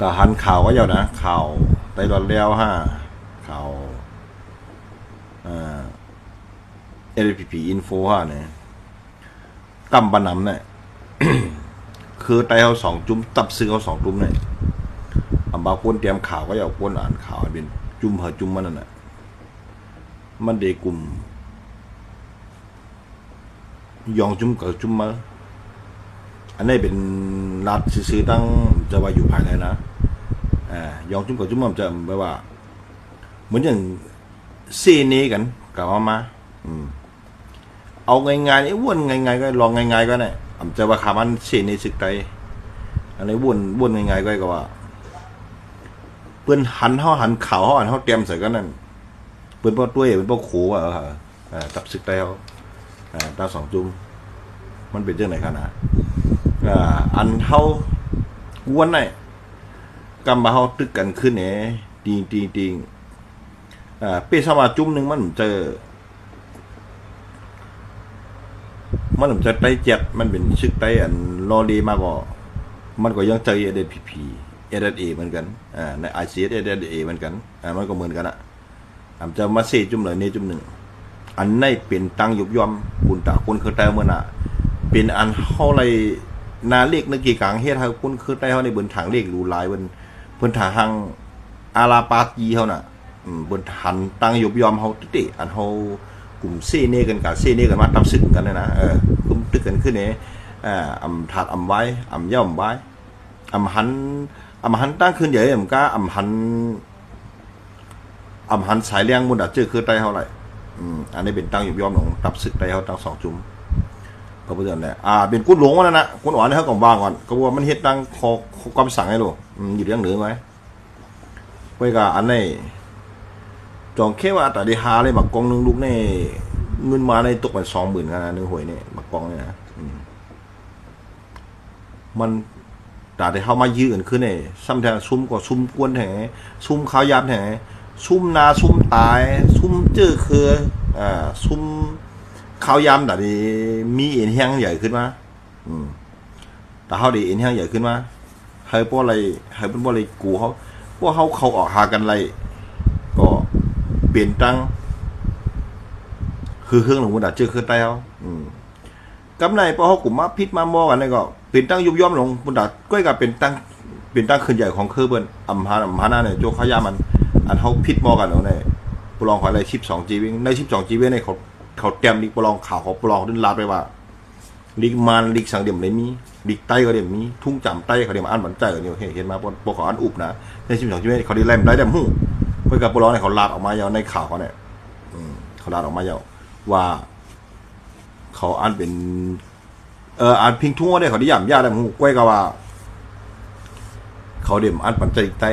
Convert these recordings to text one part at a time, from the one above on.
ก็หันข่าวก็เยานะข่าวไต้หวันแล้วฮะข่าวเอ่า LPP Info ฮะเนี่ยกำปะนำเนี่ยคือไต้เขาสองจุ้มตับซื้อเขาสองจุ้มเนี่ยอันบาคนเตรียมข่าวก็อย่าคนอ่านข่าวเป็นจุ้มเหอจุ้มมันนั่นแหละมันเดกลุ่มยองจุ้มกับจุ้มมา อันนี้เป็นรัฐซื้อตั้งจะว่าอยู่ภายในนะอ่ายองจุ้มกับจุ้มมันจะแบบว่า เหมือนอย่างเซเนกันกับมามาอืมเอาง่ายๆไอ้วนง่ายๆก็ลองง่ายๆก็ได้อำจะว่าคามันเซเนสึกไตอันนี้วุ่นวนง่ายๆก็ก็ว่าเปิ้นหันเฮาหันเข่าเฮาหันเฮาเตรียมใส่กันนั่นเปิ้นบ่ตุ้ยเปิ้นบ่ขู่อะอ่าตับสึกไตเฮาอ่าตาสองจุ้มมันเป็นจังไหนขนาด อันเฮาวันไหนกำมาเฮาตึกกันขึ้นแหนติงติงติงอ่าเป้สมาจุ้มหนึ่งมันเจอ มันจะไตเจ็ดมันเป็นชึกไตอันรอดีมากกว่ามันก็ยังเจอเอเดพีพีเอเดเอเหมือนกันอ่าในไอซีเอเดเอเหมือนกันอ่ามันก็เหมือนกันอะอำจะมาเซจุ่มเลยเนี่จุ่มหนึ่งอันในเป็นตังยุบยอมคุณตาคุณคือแต่เมื่อน่ะเป็นอันเฮาไร นาเลขนึกกี่กลางเฮ็ดให้คุณคือแต่เฮาในบนทางเลขดูหลายเพิ่นเพิ่นทาหังอาราปาจีเฮาน่ะอืมเพิ่นหันตั้งยบยอมเฮาติอันเฮากลุ่มเซเนกันกับเซเนกันมาตับสึกกันนี่ยนะเออกลุ่มตึกกันขึ้นเนี่ยอ่าอำถาดอำไว้อำย่อมไว้อำหันอำหันตั้งขึ้นใหญ่อำกาอำหันอำหันสายเลี้ยงมุนดาเจอคือไตเฮาไหร่อืมอันนี้เป็นตั้งยบยอมของตับสึกไตเฮาตั้งสองจุ่ม ก็เพื่อนแหละอ่าเป็นกุ้นหลวงวะนั่นนะกุ้นหวานให้เขาก่อนบ้างก่อนก็ว่ามันเฮ็ดดังคอคำสั่งให้ลูกอืมอยู่เรื่องเหนือไหมไว้กับอันนี้จองแค่ว่าแต่ได้หาเลยบักกองหนึงลูกนี่เงินมาในตกเป็นสองหมื่นกันนะหนึ่งหวยนี่บักกองเนี่ยนะมันแต่ได้เข้ามายื้อกันขึ้นเนี่ยซ้ำแทงซุ่มก็ซุ่มกวนแห่ซุ่มข้าวยามแห่ซุ่มนาซุ่มตาย ซุ่มเจือเคออ่าซุ่ม เขาวยำแต่ดีมีเอ็นแห้งใหญ่ขึ้นมาอืมแต่เขาดีเอ็นแห้งใหญ่ขึ้นมาให้พวกอะไรให้เป็นพวกอะไรกูเขาพวกเขาเขาออกหากันอะไรก็เปลี่ยนตั้งคือเครื่องหลวงมุนดาเจอเครื่องใต้เขาอืมกำไรพอเขากลุ่มมาพิษมามอกันนี่ก็เปลี่ยนตั้งยุบย่อมลงมุนดาก็กับเป็นตั้งเปลี่ยนตั้งขึ้นใหญ่ของเครื่องเบิ้นอัมพาอัมพานาเนี่ยโจข้ายามัน อันเขาพิษมอกันแล้วเนี่ยปลองขออะไรชิปสองจีวิงในชิปสองจีวิงเนี่ยเขา เขาเตรียมลิกปลองข่าวเขาปลองดินลาดไปว่าลิกมันลิกสังเดียมเลยมีลิกไต้ก็เดียมมีทุ่งจำไต้เขาเดียมอ่านบันใจก็เดียวเห็นเห็นมาปนปเขาอ่านอุบนะในชิมสองชีวิตเขาได้แลมได้แลมหู้เพื่อกับปลองเนี่ยเขาลาดออกมายาวในข่าวเขาเนี่ยเขาลาดออกมายาวว่า เขาอ่านเป็น เอออ่านพิงทุ่งเนี่ยเขาได้ย่ำยาได้หู้ก้อยก็ว่า เขาเดียมอ่านปันใจไต้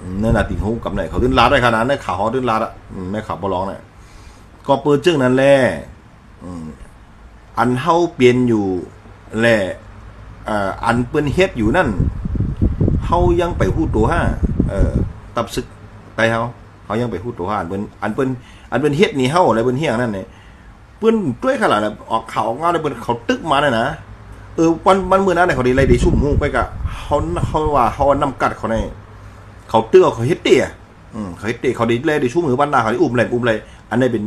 อืมนั่นน่ะติงหูกับไหนเขาดิ้นลาดได้ขนาดนั้นในข่าวเขาดิ้นลาดอะอืมในข่าวปลองเนี่ย ก็เปิดจึงนั้นแหละอันเฮาเปลี่ยนอยู่แหละอันเปิ้นเฮ็ดอยู่นั่นเฮายังไปฮู้ตัวห้าเออ ตับซึกไปเฮาเฮายังไปฮู้ตัวห้าอันเปิ้นอันเปิ้นอันเปิ้นเฮ็ดนี่เฮาอะไรเปิ้นเฮียงนั่นนี่เปิ้นด้วยขนาดออกเข่าวออกงาเปิ้นเขาตึกมาน่ะนะเออวันวันมื้อนั้นน่ะเขาได้ไล่ได้ซุ่มฮู้ไปกะเขาเขาว่าเขานำกัดเขาในเขาเตื้อเขาเฮ็ดเตี้ยอืมเขาเฮ็ดเตี้ยเขาได้ไล่ได้ซุ่มมือบ้านหน้าเขาได้อุ้มเลอุ้มเลยอันนี้เป็น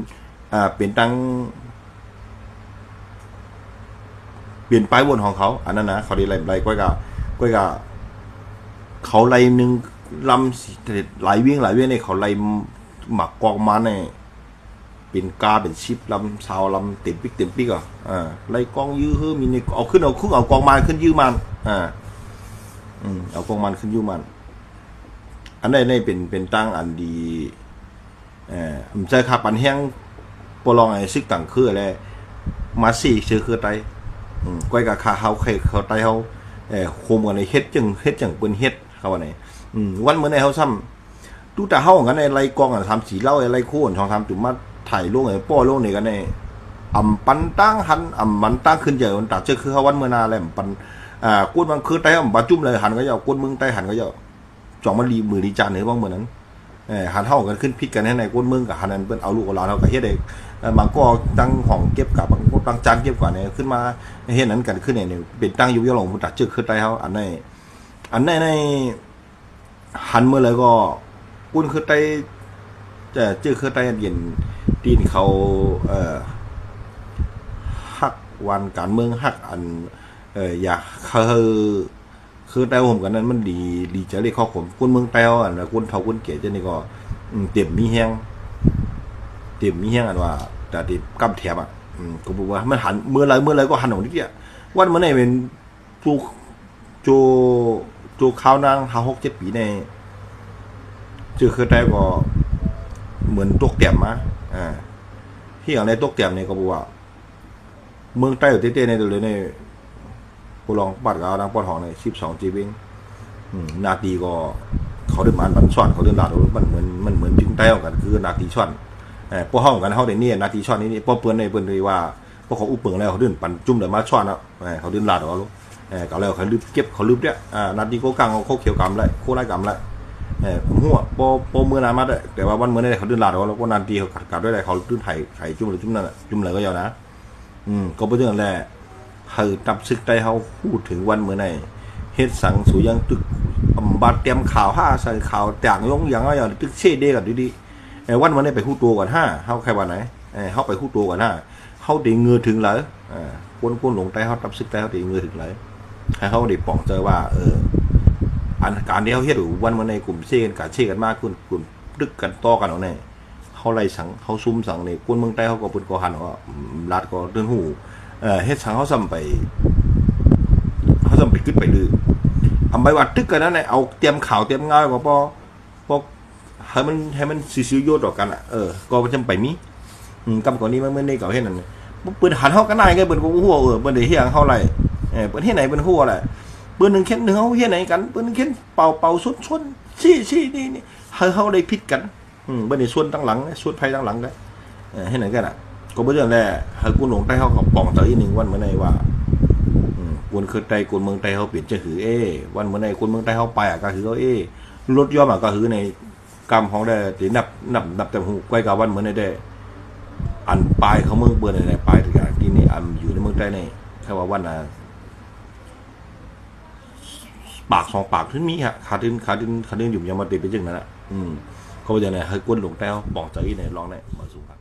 อ่าเป็นตั้งเปลี่ยนป้ายวนของเขา อันนั้นนะเขาดีไรไรก้อยกะก้อยกะเขาไล่หนึ่งลำสิหลายเวียงหลายเวียงเนี่ยเขาไล่หมักกองมาเนี่ยเป็นกาเป็นชิปลำชาวลำเต็มปิกเต็มปิกอะอ่าไล่กองยื้อเฮ้มีเนี่ยเอาขึ้นเอาขึ้นเอากองมาขึ้นยื้อมันอ่าอืมเอากองมันขึ้นยื้อมัน อันนี้นี่เป็นเป็นตั้งอันดีเอ่อผมใช้ขับปันแห้ง ปลองไอ้ซึกต่างคืออะไรมาสี่ชื่อคือไตก้อยกับคาเฮาเคเขาไตเฮาเอ่อโคมกันในเฮ็ดจังเฮ็ดจังเปิ้นเฮ็ดเขาว่าไหนวันเมื้อในเฮาซ้ำตูแต่เฮากันในไล่กองกันทำสีเล้าไอ้ไล่โคนทองทำจุ่มมาถ่ายลงไอ้ป้อลงนี่กันในอำปันตั้งหันอำมันตั้งขึ้นเจอมันตักเจอคือเฮาวันเมื้อนาแหลมปันอ่ากูดมันคือไตเฮาบ่จุ่มเลยหันก็ยาวกูดมึงไตหันก็ยาวจ่องมันรีมือดีจานเหนือบ้างมื้อนั้นเออหันเท่ากันขึ้นพิษกันให้ในก้นมืองกับหันนั้นเปิ้นเอาลูกเอาหลานเขาก็เฮ็ดเอง บางก็ตั้งห้องเก็บกับบางคนตังจานเก็บกว่าเนี่ยขึ้นมาเห็นนั้นกันขึ้นเนี่ยเป็นตั้งอยู่ยอหลงพุทธจึกขึ้นได้เฮาอันในอันในในหันเมื่อไรก็กุ้นขึ้นได้จะจึกขึ้นได้เย็นตีนเขาเอ่อฮักวันการเมืองฮักอัน เอออยากคือคือแต้วผมกันนั้นมันดีดีจะเรียกข้อผมกุ้นเมืองแต้วอะนะกุ้นเท่ากุ้นเก๋เจนี่ก็เต็มมีแห้งเต็มมีแห้งอันว่า แต่ติกำแถบอะก็บอกว่ามันหันเมื่อไรเมื่อไรก็หันออกนิดเดียววันเมื่อไหร่เป็นจูจูจูข้าวนางหาหกเจ็ดปีในเจอคือแต้ก็เหมือนตกเต็มมาอ่าที่อย่างในตกเต็มเนี่ยก็บอกว่า เมืองใต้อยู่เต้ๆในตัวเลยในผู้รองปัดกับนางปอดหองในสิบสองจีวิงนาทีก็เขาเดินมาบันช่อนเขาเดินลาดมันเหมือนมันเหมือนจึงแต้วกันคือนาทีช่อน เออพวกห้องกันเขาเดี๋ยวนี้นาทีช่อนนี่นี่พวกเปิ้นในเปิ้นเลยว่าพวกเขาอุปเปิงแล้วเขาเดินปั่นจุ่มเดินมาช่อนอะเออเขาเดินลาดเอาลูกเออเขาแล้วเขาลืบเก็บเขาลืบเนี่ยอ่านาทีก็กังเขาเขาเขียวกำเลยโคไล่กำเลยเออผมหัวโปโปเมื่อนามาได้แต่ว่าวันเมื่อได้เขาเดินลาดเอาแล้วก็นาทีเขากัดกัดด้วยอะไรเขาเดินไถ่ไถ่จุ่มหรือจุ่มนั่นจุ่มอะไรก็ยาวนะอืมก็เป็นเรื่องแรกคือตับซึกได้เฮาพูดถึงวันเมื่อไหร่เฮ็ดสังสูยังตึกอำบัดเตรียมข่าวห้าใส่ข่าวแต่งยงอย่างอะไรอย่างตึกเช่เด้กันดีๆ เอ้วันเมื่อไหร่ไปฮู้ตัวก่อนห้าเฮาใครวันไหนเอ้เฮาไปฮู้ตัวก่อนห้าเฮาด้เงือถึงเลยอ่าคนคนหลงใต้เฮาตับซึกได้เฮาด้เงือถึงเลยให้เฮาได้ป้องเจอว่า เอออันการที่เฮาเฮ็ดอยู่วันเมื่อไหร่กลุ่มเช่กันกาเช่กันมากขึ้นกลุ่มตึกกันต่อกันเอาแน่เฮาไล่สังเฮาซุ่มสังเนี่ยคนเมืองใต้เฮาก็เพิ่นก็หันว่าอืมรัดก็เดินหูเอ่อเฮ็ดสังเขาซ้ำไปเขาซ้ำไปขึ้นไปดื้ออำไปว่าตึกกันนั่นแหละเอาเตรียมข่าวเตรียมงานก็พอพอ ให้มันให้มันซิวๆโยต่อกันอะเออก็มันจำไปมีอืมกำก่อนนี้มันไม่ได้เก่าเฮ็ดนั่นเปิ้นหันเฮากันได้ไงเปิ้นก็บ่ฮู้เออเปิ้นได้เฮียงเฮาไรเออเปิ้นเฮ็ดไหนเปิ้นฮู้อะไรเปิ้นนึงเข็นนึงเฮาเฮ็ดไหนกันเปิ้นนึงเข็นเป่าเป่าสุดชนชี้ชี้นี่นี่เฮาเฮาได้ผิดกันอืมเปิ้นได้ส่วนตั้งหลังส่วนไผตั้งหลังกันเออเฮ็ดไหนกันอะก็เป็นเรื่องแรกให้กูหลงใต้เขาก็ป่องเตยหนึ่งวันเมื่อไหร่ว่าอืมกวนคือใต้กวนเมืองใต้เขาเปลี่ยนจะหือเอ วันเมื่อไหร่กวนเมืองใต้เขาไปอะก็คือเขาเอรถย่อมอะก็คือใน กรรมของได้ตีนับนับนับแต่หูใกล้กับวันเหมือไหร่ได้อันปลายเขาเมืองเบื่อในปลายทุกอย่างที่นี่อันอยู่ในเมืองใต้ในแค่ว่าวันน่ะปากสองปากขึ้นมีฮะขาดินขาดินขาดินอยู่ยังมาติดไปจึงนั่นแหละอืมเขาบอกอย่างไรให้กวนหลงแต้เขาป่อกใจในร้องได้มาสู่